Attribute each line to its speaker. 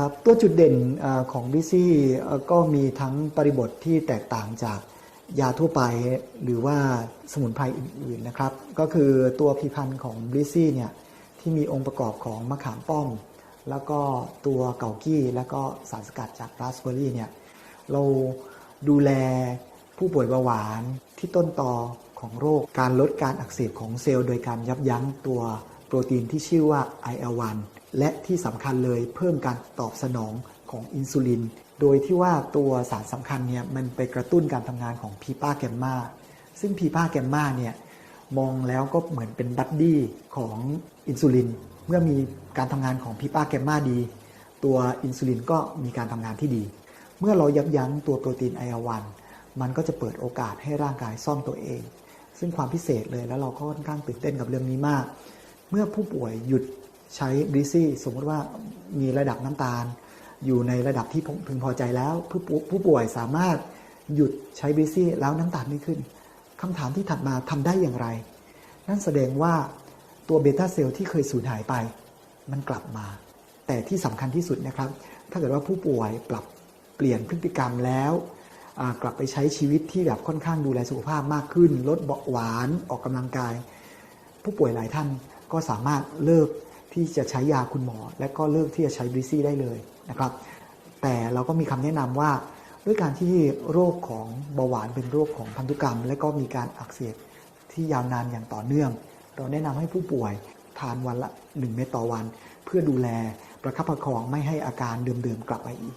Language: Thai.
Speaker 1: ครับตัวจุดเด่นอของบิซี่ก็มีทั้งปริบทที่แตกต่างจากยาทั่วไปหรือว่าสมุนไพรอื่นๆนะครับ ก็คือตัวผลิตภัณฑ์ของบิซี่เนี่ยที่มีองค์ประกอบของมะขามป้อม แล้วก็ตัวเกากี้ แล้วก็สารสกัดจากราสเบอร์รี่เนี่ยเราดูแลผู้ป่วยเบาหวานที่ต้นตอของโรคการลดการอักเสบของเซลล์ โดยการยับยั้งตัวโปรตีนที่ชื่อว่า IL-1 และที่สำคัญเลยเพิ่มการตอบสนองของอินซูลิน โดยที่ว่าตัวสารสำคัญเนี่ยมันไปกระตุ้นการทำงานของพีปาแกมมาซึ่งพีปาแกมมาเนี่ยมองแล้วก็เหมือนเป็นบัดดี้ของอินซูลิน เมื่อมีการทำงานของพีปาแกมมาดี ตัวอินซูลินก็มีการทำงานที่ดี เมื่อเรายับยั้งตัวโปรตีนไออวันมันก็จะเปิดโอกาสให้ร่างกายซ่อมตัวเอง ซึ่งความพิเศษเลยแล้วเราก็ค่อนข้างตื่นเต้นกับเรื่องนี้มาก เมื่อผู้ป่วยหยุด ใช้บริซี่สมมติว่ามีระดับน้ำตาล อยู่ในระดับที่พึงพอใจแล้ว ผู้ป่วยผู้ป่วยสามารถหยุดใช้บริซี่แล้วน้ำตาลไม่ขึ้นคำถามที่ถัดมาทำได้อย่างไร นั่นแสดงว่าตัวเบต้าเซลล์ที่เคยสูญหายไป มันกลับมา แต่ที่สำคัญที่สุดนะครับ ถ้าเกิดว่าผู้ป่วยปรับเปลี่ยนพฤติกรรมแล้วกลับไปใช้ชีวิตที่แบบค่อนข้างดูแลสุขภาพมากขึ้น ลดเบาหวานออกกำลังกาย ผู้ป่วยหลายท่านก็สามารถเลิก ที่จะใช้ยาคุณหมอ และก็เลิกที่จะใช้บริซี่ได้เลยนะครับ แต่เราก็มีคำแนะนำว่าด้วยการที่โรคของเบาหวานเป็นโรคของพันธุกรรม และก็มีการอักเสบที่ยาวนานอย่างต่อเนื่อง เราแนะนำให้ผู้ป่วยทานวันละ 1 เม็ดต่อวัน เพื่อดูแลประคับประคองไม่ให้อาการเดิมๆกลับไปอีก